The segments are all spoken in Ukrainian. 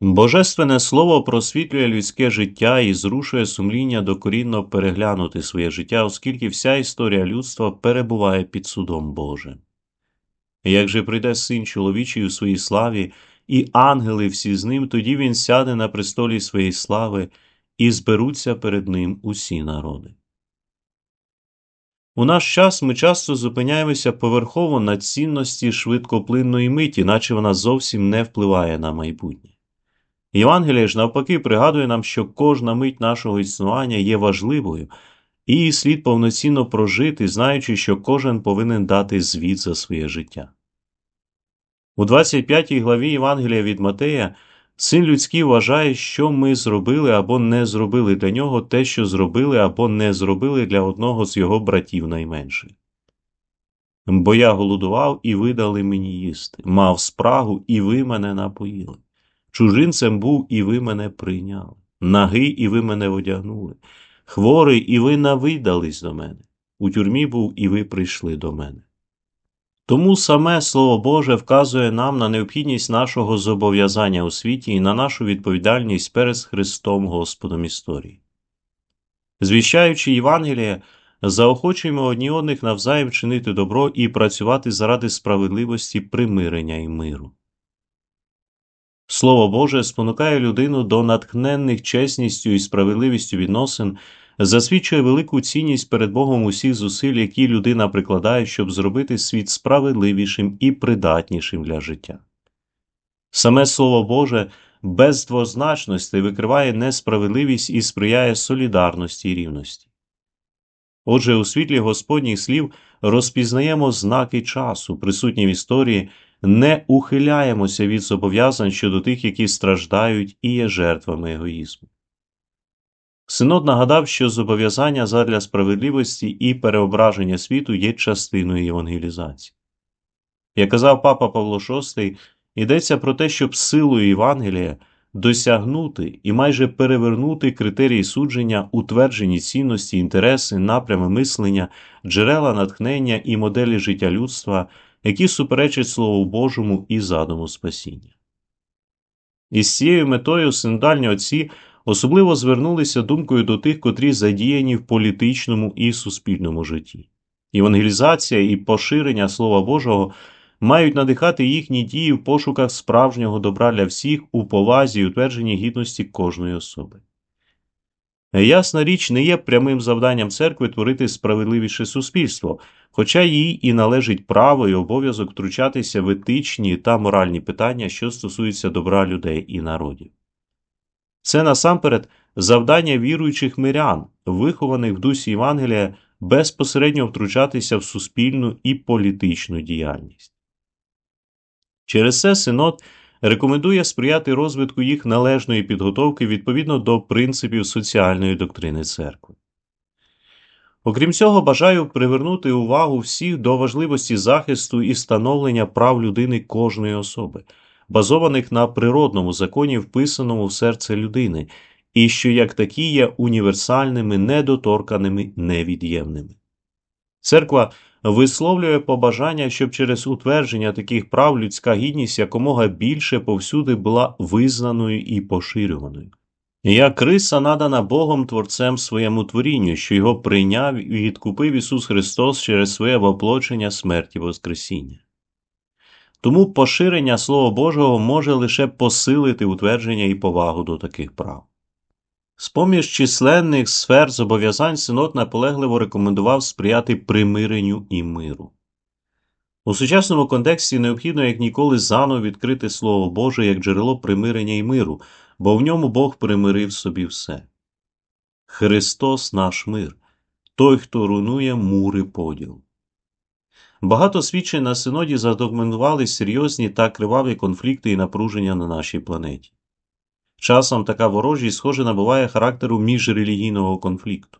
Божественне слово просвітлює людське життя і зрушує сумління докорінно переглянути своє життя, оскільки вся історія людства перебуває під судом Божим. Як же прийде син чоловічий у своїй славі, і ангели всі з ним, тоді він сяде на престолі своєї слави, і зберуться перед ним усі народи. У наш час ми часто зупиняємося поверхово на цінності швидкоплинної миті, наче вона зовсім не впливає на майбутнє. Євангеліє ж навпаки пригадує нам, що кожна мить нашого існування є важливою, і її слід повноцінно прожити, знаючи, що кожен повинен дати звіт за своє життя. У 25 главі Євангелія від Матея син людський вважає, що ми зробили або не зробили для нього те, що зробили або не зробили для одного з його братів найменших. Бо я голодував, і ви дали мені їсти, мав спрагу, і ви мене напоїли. Чужинцем був, і ви мене прийняли, нагий, і ви мене одягнули, хворий, і ви навидались до мене, у тюрмі був, і ви прийшли до мене. Тому саме Слово Боже вказує нам на необхідність нашого зобов'язання у світі і на нашу відповідальність перед Христом Господом історії. Звіщаючи Євангеліє, заохочуємо одні одних навзаєм чинити добро і працювати заради справедливості, примирення і миру. Слово Боже спонукає людину до натхненних чесністю і справедливістю відносин, засвідчує велику цінність перед Богом усіх зусиль, які людина прикладає, щоб зробити світ справедливішим і придатнішим для життя. Саме Слово Боже без двозначності викриває несправедливість і сприяє солідарності і рівності. Отже, у світлі Господніх слів розпізнаємо знаки часу, присутні в історії, не ухиляємося від зобов'язань щодо тих, які страждають і є жертвами егоїзму. Синод нагадав, що зобов'язання задля справедливості і переображення світу є частиною євангелізації. Як казав папа Павло VI, йдеться про те, щоб силою Євангелія досягнути і майже перевернути критерії судження, утверджені цінності, інтереси, напрями мислення, джерела натхнення і моделі життя людства, які суперечать Слову Божому і задуму спасіння. Із цією метою синодальні отці особливо звернулися думкою до тих, котрі задіяні в політичному і суспільному житті. Євангелізація і поширення Слова Божого мають надихати їхні дії в пошуках справжнього добра для всіх у повазі і утвердженні гідності кожної особи. Ясна річ не є прямим завданням церкви творити справедливіше суспільство, хоча їй і належить право і обов'язок втручатися в етичні та моральні питання, що стосуються добра людей і народів. Це насамперед завдання віруючих мирян, вихованих в дусі Євангелія, безпосередньо втручатися в суспільну і політичну діяльність. Через це Синод рекомендує сприяти розвитку їх належної підготовки відповідно до принципів соціальної доктрини церкви. Окрім цього, бажаю привернути увагу всіх до важливості захисту і становлення прав людини кожної особи, базованих на природному законі, вписаному в серце людини, і що як такі є універсальними, недоторканими, невід'ємними. Церква висловлює побажання, щоб через утвердження таких прав людська гідність якомога більше повсюди була визнаною і поширюваною. Як риса надана Богом Творцем своєму творінню, що його прийняв і відкупив Ісус Христос через своє воплочення смерті Воскресіння. Тому поширення Слова Божого може лише посилити утвердження і повагу до таких прав. З поміж численних сфер зобов'язань Синод наполегливо рекомендував сприяти примиренню і миру. У сучасному контексті необхідно як ніколи заново відкрити Слово Боже як джерело примирення і миру, бо в ньому Бог примирив собі все. Христос наш мир, той, хто руйнує мури поділ. Багато свідчень на синоді задокументували серйозні та криваві конфлікти і напруження на нашій планеті. Часом така ворожість, схоже, набуває характеру міжрелігійного конфлікту.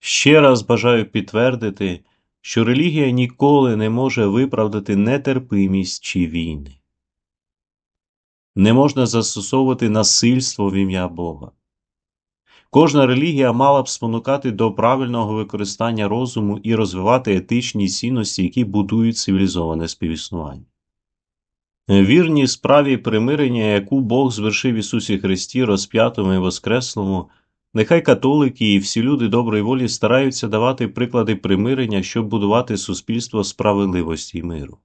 Ще раз бажаю підтвердити, що релігія ніколи не може виправдати нетерпимість чи війни. Не можна застосовувати насильство в ім'я Бога. Кожна релігія мала б спонукати до правильного використання розуму і розвивати етичні цінності, які будують цивілізоване співіснування. Вірні справі примирення, яку Бог звершив Ісусі Христі, розп'ятому і воскреслому, нехай католики і всі люди доброї волі стараються давати приклади примирення, щоб будувати суспільство справедливості і миру.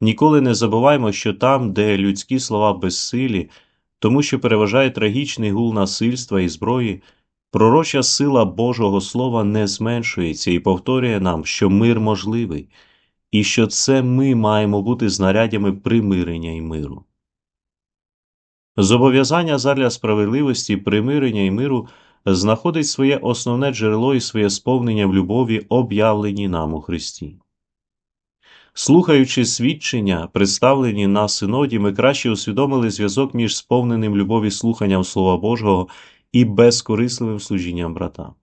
Ніколи не забуваймо, що там, де людські слова безсилі, тому що переважає трагічний гул насильства і зброї, пророча сила Божого Слова не зменшується і повторює нам, що мир можливий, і що це ми маємо бути знарядями примирення і миру. Зобов'язання задля справедливості, примирення і миру знаходить своє основне джерело і своє сповнення в любові, об'явленій нам у Христі. Слухаючи свідчення, представлені на синоді, ми краще усвідомили зв'язок між сповненим любові слуханням Слова Божого і безкорисливим служінням братам.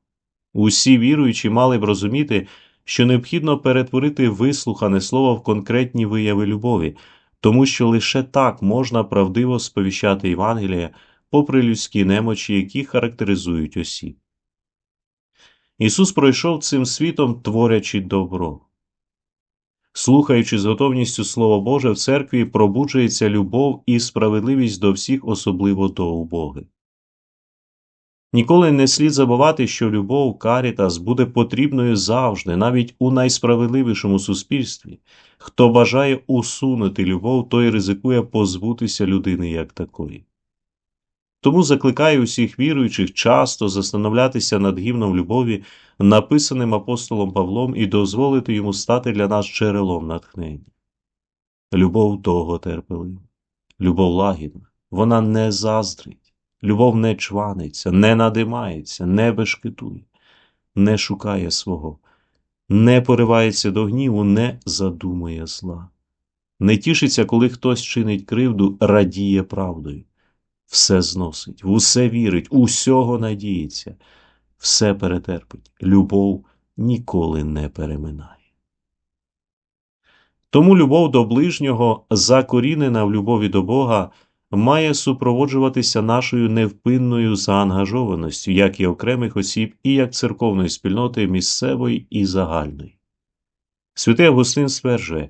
Усі віруючі мали б розуміти, що необхідно перетворити вислухане слово в конкретні вияви любові, тому що лише так можна правдиво сповіщати Євангелія, попри людські немочі, які характеризують осіб. Ісус пройшов цим світом, творячи добро. Слухаючи з готовністю Слово Боже, в церкві пробуджується любов і справедливість до всіх, особливо до убогих. Ніколи не слід забувати, що любов Карітас буде потрібною завжди, навіть у найсправедливішому суспільстві. Хто бажає усунути любов, той ризикує позбутися людини як такої. Тому закликаю усіх віруючих часто застановлятися над гімном любові, написаним апостолом Павлом, і дозволити йому стати для нас джерелом натхнення. Любов того терпелива, любов лагідна, вона не заздрить, любов не чваниться, не надимається, не бешкетує, не шукає свого, не поривається до гніву, не задумує зла, не тішиться, коли хтось чинить кривду, радіє правдою. Все зносить, усе вірить, усього надіється, все перетерпить, любов ніколи не переминає. Тому любов до ближнього, закорінена в любові до Бога, має супроводжуватися нашою невпинною заангажованістю, як і окремих осіб, і як церковної спільноти місцевої і загальної. Святий Августин стверджує,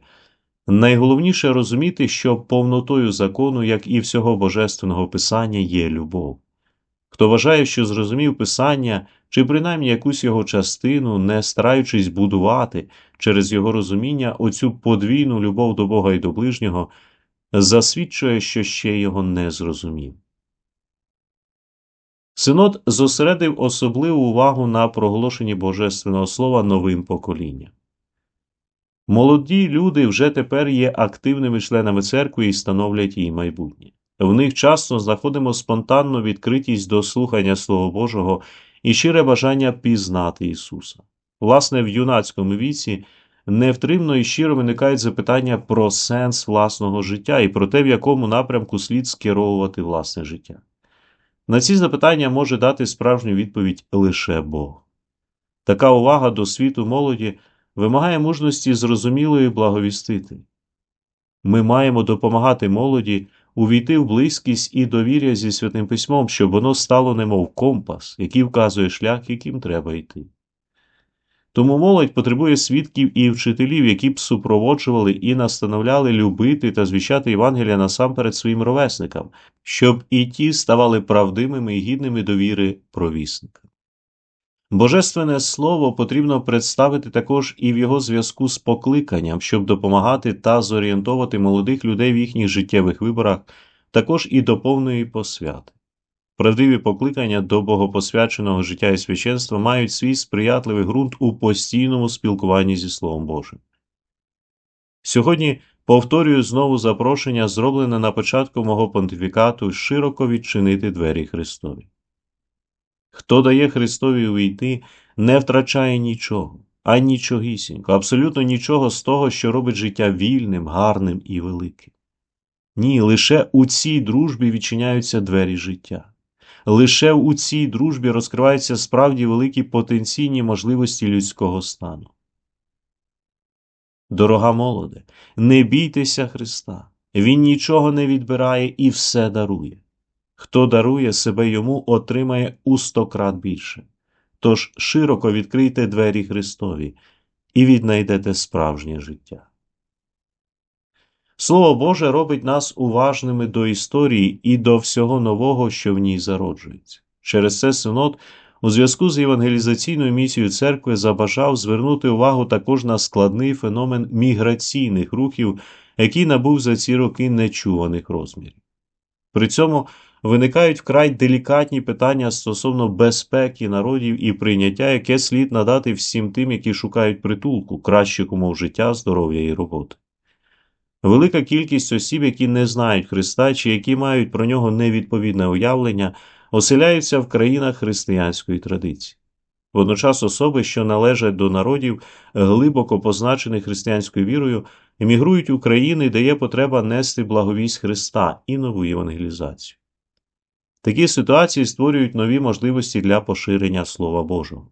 Найголовніше розуміти, що повнотою закону, як і всього божественного писання, є любов. Хто вважає, що зрозумів писання чи принаймні якусь його частину, не стараючись будувати через його розуміння оцю подвійну любов до Бога і до ближнього, засвідчує, що ще його не зрозумів. Синод зосередив особливу увагу на проголошенні Божественного Слова новим поколінням. Молоді люди вже тепер є активними членами церкви і становлять її майбутнє. В них часто знаходимо спонтанну відкритість до слухання Слова Божого і щире бажання пізнати Ісуса. Власне, в юнацькому віці невтримно і щиро виникають запитання про сенс власного життя і про те, в якому напрямку слід скеровувати власне життя. На ці запитання може дати справжню відповідь лише Бог. Така увага до світу молоді вимагає мужності зрозумілої благовістити. Ми маємо допомагати молоді увійти в близькість і довір'я зі святим письмом, щоб воно стало немов компас, який вказує шлях, яким треба йти. Тому молодь потребує свідків і вчителів, які б супроводжували і настановляли любити та звіщати Євангелія насамперед своїм ровесникам, щоб і ті ставали правдимими і гідними довіри провісника. Божественне Слово потрібно представити також і в його зв'язку з покликанням, щоб допомагати та зорієнтовувати молодих людей в їхніх життєвих виборах, також і до повної посвяти. Правдиві покликання до богопосвяченого життя і священства мають свій сприятливий ґрунт у постійному спілкуванні зі Словом Божим. Сьогодні повторюю знову запрошення, зроблене на початку мого понтифікату, широко відчинити двері Христові. Хто дає Христові увійти, не втрачає нічого, а нічогісінько, абсолютно нічого з того, що робить життя вільним, гарним і великим. Ні, лише у цій дружбі відчиняються двері життя. Лише у цій дружбі розкриваються справді великі потенційні можливості людського стану. Дорога молоде, не бійтеся Христа, Він нічого не відбирає і все дарує. Хто дарує себе йому, отримає у сто крат більше. Тож широко відкрийте двері Христові і віднайдете справжнє життя. Слово Боже робить нас уважними до історії і до всього нового, що в ній зароджується. Через це синод у зв'язку з євангелізаційною місією церкви забажав звернути увагу також на складний феномен міграційних рухів, який набув за ці роки нечуваних розмірів. При цьому виникають вкрай делікатні питання стосовно безпеки народів і прийняття, яке слід надати всім тим, які шукають притулку, кращих умов життя, здоров'я і роботи. Велика кількість осіб, які не знають Христа чи які мають про нього невідповідне уявлення, оселяються в країнах християнської традиції. Водночас особи, що належать до народів, глибоко позначених християнською вірою, емігрують у країни, де є потреба нести благовість Христа і нову євангелізацію. Такі ситуації створюють нові можливості для поширення Слова Божого.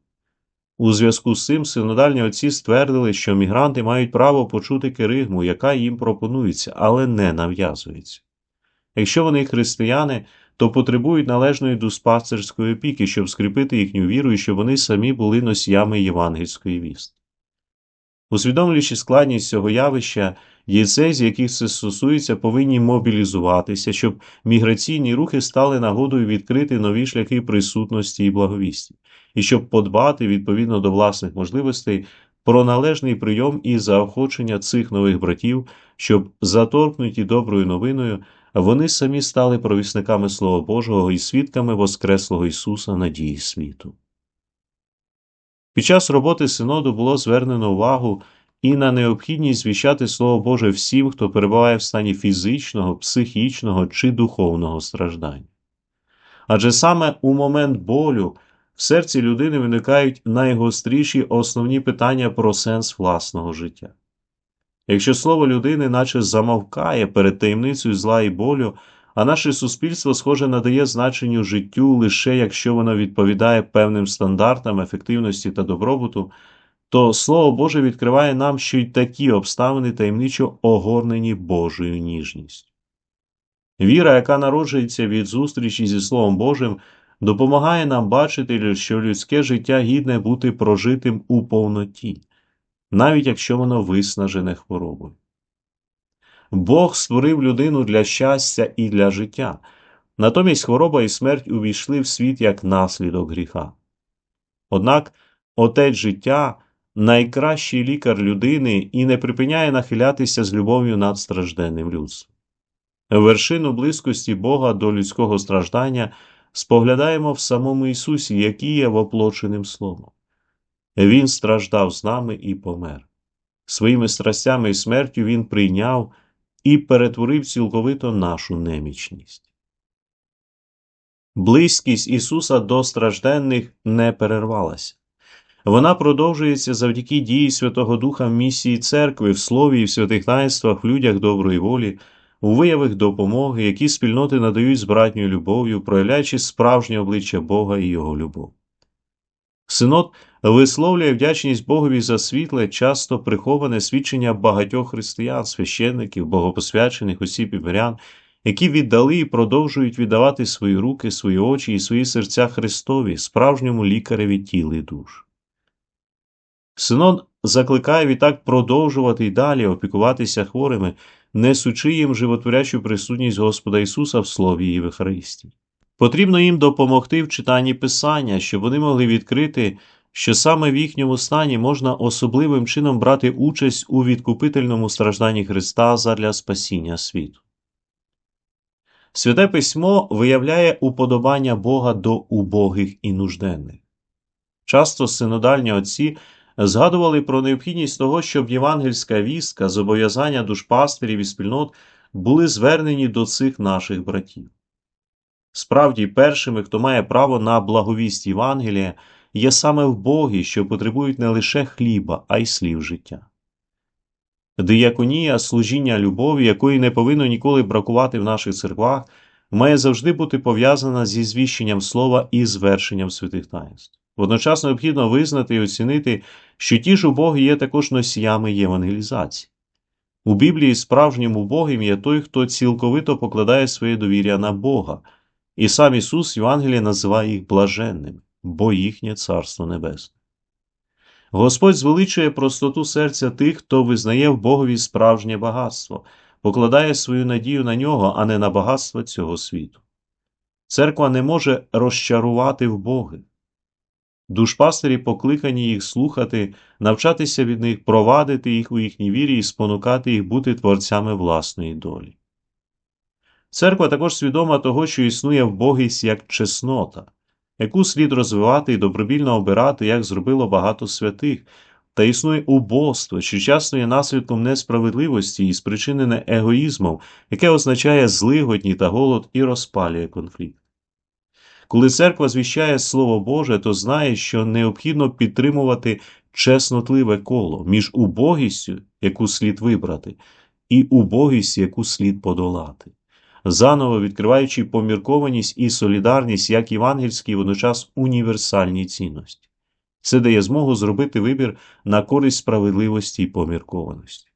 У зв'язку з цим синодальні отці ствердили, що мігранти мають право почути керигму, яка їм пропонується, але не нав'язується. Якщо вони християни, то потребують належної дуспастерської опіки, щоб скріпити їхню віру і щоб вони самі були носіями євангельської вісти. Усвідомлюючи складність цього явища, з яких це стосується, повинні мобілізуватися, щоб міграційні рухи стали нагодою відкрити нові шляхи присутності і благовісті, і щоб подбати відповідно до власних можливостей про належний прийом і заохочення цих нових братів, щоб, заторкнуті доброю новиною, вони самі стали провісниками Слова Божого і свідками Воскреслого Ісуса надії світу. Під час роботи синоду було звернено увагу і на необхідність звіщати Слово Боже всім, хто перебуває в стані фізичного, психічного чи духовного страждання. Адже саме у момент болю в серці людини виникають найгостріші основні питання про сенс власного життя. Якщо слово людини наче замовкає перед таємницею зла і болю, а наше суспільство, схоже, надає значенню життю лише якщо воно відповідає певним стандартам ефективності та добробуту, то Слово Боже відкриває нам, що й такі обставини таємничо огорнені Божою ніжністю. Віра, яка народжується від зустрічі зі Словом Божим, допомагає нам бачити, що людське життя гідне бути прожитим у повноті, навіть якщо воно виснажене хворобою. Бог створив людину для щастя і для життя, натомість хвороба і смерть увійшли в світ як наслідок гріха. Однак отець життя найкращий лікар людини і не припиняє нахилятися з любов'ю над стражденним людством. Вершину близькості Бога до людського страждання споглядаємо в самому Ісусі, який є воплоченим Словом. Він страждав з нами і помер. Своїми страстями і смертю Він прийняв і перетворив цілковито нашу немічність. Близькість Ісуса до стражденних не перервалася. Вона продовжується завдяки дії Святого Духа в місії церкви, в слові і в святих таїнствах, в людях доброї волі, у виявах допомоги, які спільноти надають з братньою любов'ю, проявляючи справжнє обличчя Бога і Його любов. Синод висловлює вдячність Богові за світле, часто приховане свідчення багатьох християн, священників, богопосвячених осіб і вірян, які віддали і продовжують віддавати свої руки, свої очі і свої серця Христові, справжньому лікареві тіл і душ. Синод закликає відтак продовжувати й далі опікуватися хворими, несучи їм животворячу присутність Господа Ісуса в Слові і в Євхаристії. Потрібно їм допомогти в читанні Писання, щоб вони могли відкрити, що саме в їхньому стані можна особливим чином брати участь у відкупительному стражданні Христа задля спасіння світу. Святе письмо виявляє уподобання Бога до убогих і нужденних. Часто синодальні отці згадували про необхідність того, щоб євангельська вістка, зобов'язання душпастирів і спільнот були звернені до цих наших братів. Справді, першими, хто має право на благовість Євангелія, є саме в Богі, що потребують не лише хліба, а й слів життя. Дияконія, служіння любові, якої не повинно ніколи бракувати в наших церквах, має завжди бути пов'язана зі звіщенням слова і звершенням святих таїнств. Водночас необхідно визнати і оцінити, що ті ж убоги є також носіями євангелізації. У Біблії справжнім убогим є той, хто цілковито покладає своє довір'я на Бога, і сам Ісус в Євангелії називає їх блаженними, бо їхнє Царство Небесне. Господь звеличує простоту серця тих, хто визнає в Богові справжнє багатство, покладає свою надію на нього, а не на багатства цього світу. Церква не може розчарувати вбогих. Душпастері покликані їх слухати, навчатися від них, провадити їх у їхній вірі і спонукати їх бути творцями власної долі. Церква також свідома того, що існує вбогість як чеснота, яку слід розвивати і добровільно обирати, як зробило багато святих, та існує убоство, що часто є наслідком несправедливості і спричинене егоїзмом, яке означає злигодні та голод і розпалює конфлікт. Коли церква звіщає Слово Боже, то знає, що необхідно підтримувати чеснотливе коло між убогістю, яку слід вибрати, і убогістю, яку слід подолати, заново відкриваючи поміркованість і солідарність як євангельські водночас універсальні цінності. Це дає змогу зробити вибір на користь справедливості і поміркованості.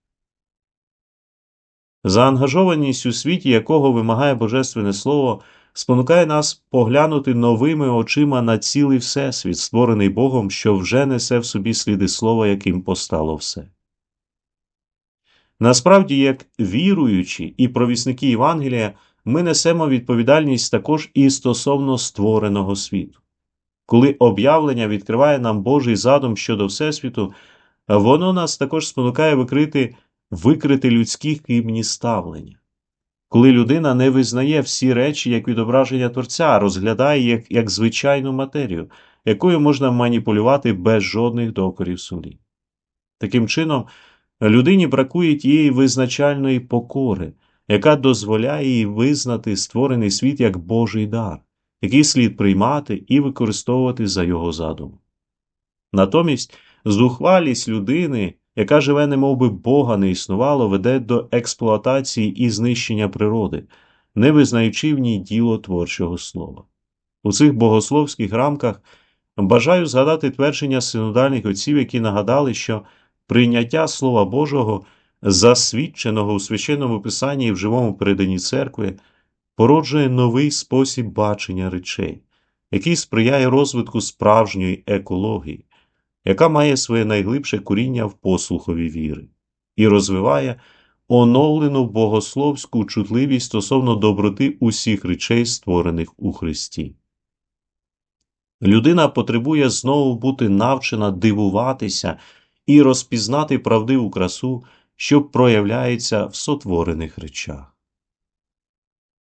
Заангажованість у світі, якого вимагає Божественне Слово, спонукає нас поглянути новими очима на цілий Всесвіт, створений Богом, що вже несе в собі сліди слова, яким постало все. Насправді, як віруючі і провісники Євангелія, ми несемо відповідальність також і стосовно створеного світу. Коли об'явлення відкриває нам Божий задум щодо Всесвіту, воно нас також спонукає викрити, викрити людські хибні ставлення. Коли людина не визнає всі речі як відображення Творця, а розглядає їх як звичайну матерію, якою можна маніпулювати без жодних докорів сумлі. Таким чином, людині бракує тієї визначальної покори, яка дозволяє їй визнати створений світ як Божий дар, який слід приймати і використовувати за його задумом. Натомість зухвалість людини, яка живе немов би Бога не існувало, веде до експлуатації і знищення природи, не визнаючи в ній діло творчого слова. У цих богословських рамках бажаю згадати твердження синодальних отців, які нагадали, що прийняття Слова Божого, засвідченого у священному писанні і в живому переданні церкви, породжує новий спосіб бачення речей, який сприяє розвитку справжньої екології, яка має своє найглибше коріння в послухові віри, і розвиває оновлену богословську чутливість стосовно доброти усіх речей, створених у Христі. Людина потребує знову бути навчена дивуватися і розпізнати правдиву красу, що проявляється в сотворених речах.